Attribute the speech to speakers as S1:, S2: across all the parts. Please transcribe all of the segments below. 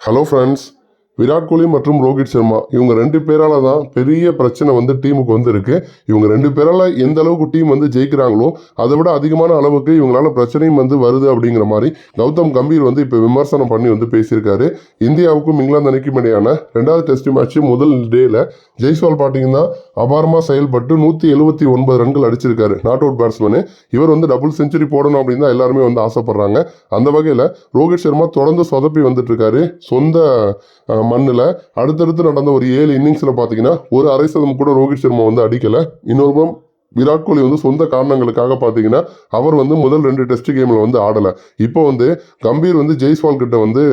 S1: Hello friends Virat Kohli மற்றும் ரோஹித் சர்மா இவங்க ரெண்டு பேரால தான் பெரிய பிரச்சனை வந்து டீமுக்கு வந்து இருக்கு இவங்க ரெண்டு பேரால எந்த அளவுக்கு டீம் வந்து ஜெயிக்கிறாங்களோ அதை விட அதிகமான அளவுக்கு இவங்களால பிரச்சனையும் வந்து வருது அப்படிங்கிற மாதிரி கௌதம் கம்பீர் வந்து இப்போ விமர்சனம் பண்ணி வந்து பேசியிருக்காரு. இந்தியாவுக்கும் இங்கிலாந்து அணிக்கும் இடையான ரெண்டாவது டெஸ்ட் மேட்ச் முதல் டேல ஜெய்ஸ்வால் பார்த்தீங்கன்னா அபாரமாக செயல்பட்டு நூற்றி எழுபத்தி ஒன்பது ரன்கள் அடிச்சிருக்காரு. நாட் அவுட் பேட்ஸ்மேனு இவர் வந்து டபுள் செஞ்சுரி போடணும் அப்படின்னு தான் எல்லாருமே வந்து ஆசைப்படுறாங்க. அந்த வகையில் ரோஹித் சர்மா தொடர்ந்து சொதப்பி வந்துட்டு இருக்காரு. சொந்த மண்ணில் அடுத்தடுத்து நடந்த ஒரு ஏழு இன்னிங்ஸில் பார்த்தீங்கன்னா ஒரு அரை சதம் கூட ரோஹித் சர்மா வந்து அடிக்கலை. இன்னொரு புறம் விராட் கோலி வந்து சொந்த காரணங்களுக்காக பார்த்தீங்கன்னா அவர் வந்து முதல் ரெண்டு டெஸ்ட் கேமில் வந்து ஆடலை. இப்போ வந்து கம்பீர் வந்து ஜெய்ஸ்வால் கிட்ட வந்து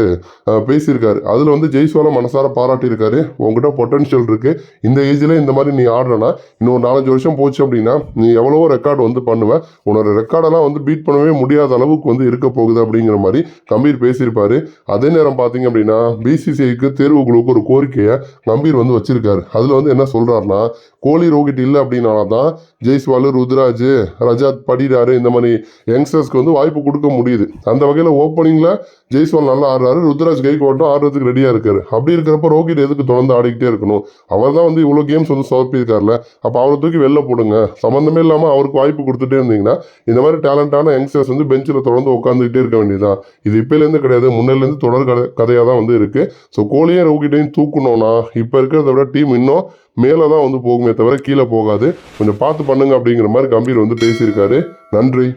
S1: பேசியிருக்காரு. அதில் வந்து ஜெய்ஸ்வாலை மனசார பாராட்டியிருக்காரு. உங்ககிட்ட பொட்டன்ஷியல் இருக்குது இந்த ஏஜில் இந்த மாதிரி நீ ஆடுறனா இன்னொரு நாலஞ்சு வருஷம் போச்சு அப்படின்னா நீ எவ்வளவோ ரெக்கார்டு வந்து பண்ணுவேன் உன்னோட ரெக்கார்டெல்லாம் வந்து பீட் பண்ணவே முடியாத அளவுக்கு வந்து இருக்க போகுது அப்படிங்கிற மாதிரி கம்பீர் பேசியிருப்பாரு. அதே நேரம் பார்த்தீங்க அப்படின்னா பிசிசிஐக்கு தேர்வுக்குழுவுக்கு ஒரு கோரிக்கையை கம்பீர் வந்து வச்சிருக்காரு. அதில் வந்து என்ன சொல்கிறாருன்னா கோலி ரோஹித் இல்லை அப்படின்னால தான் ஜெய்ஸ்வாலு ருத்ராஜ் ரஜாத் படிடாரு இந்த மாதிரி யங்ஸ்டர்ஸ்க்கு வந்து வாய்ப்பு கொடுக்க முடியுது. அந்த வகையில் ஓப்பனிங்கில் ஜெய்ஸ்வால் நல்லா ஆடுறாரு. ருத்ராஜ் கைக்கோட்டும் ஆடுறதுக்கு ரெடியாக இருக்காரு. அப்படி இருக்கிறப்ப ரோஹித் எதுக்கு தொடர்ந்து ஆடிக்கிட்டே இருக்கணும்? அவர் தான் வந்து இவ்வளோ கேம்ஸ் வந்து சோப்பியிருக்காருல அப்போ அவரை தூக்கி வெளில போடுங்க. சம்மந்தமே இல்லாமல் அவருக்கு வாய்ப்பு கொடுத்துட்டே இருந்தீங்கன்னா இந்த மாதிரி டேலண்டான யங்ஸ்டர்ஸ் வந்து பெஞ்சில் தொடர்ந்து உட்காந்துக்கிட்டே இருக்க வேண்டியதுதான். இது இப்போலேருந்து கிடையாது. முன்னிலேருந்து தொடர் கதை கதையாக தான் வந்து இருக்குது ஸோ கோலியும் ரோஹிட்டையும் தூக்கணும்னா இப்போ இருக்கிறத விட டீம் இன்னும் மேலே தான் வந்து போகுமே தவிர கீழே போகாது. கொஞ்சம் பார்த்து பண்ணுங்க அப்படிங்கிற மாதிரி கம்பீர் வந்து பேசியிருக்காரு. நன்றி.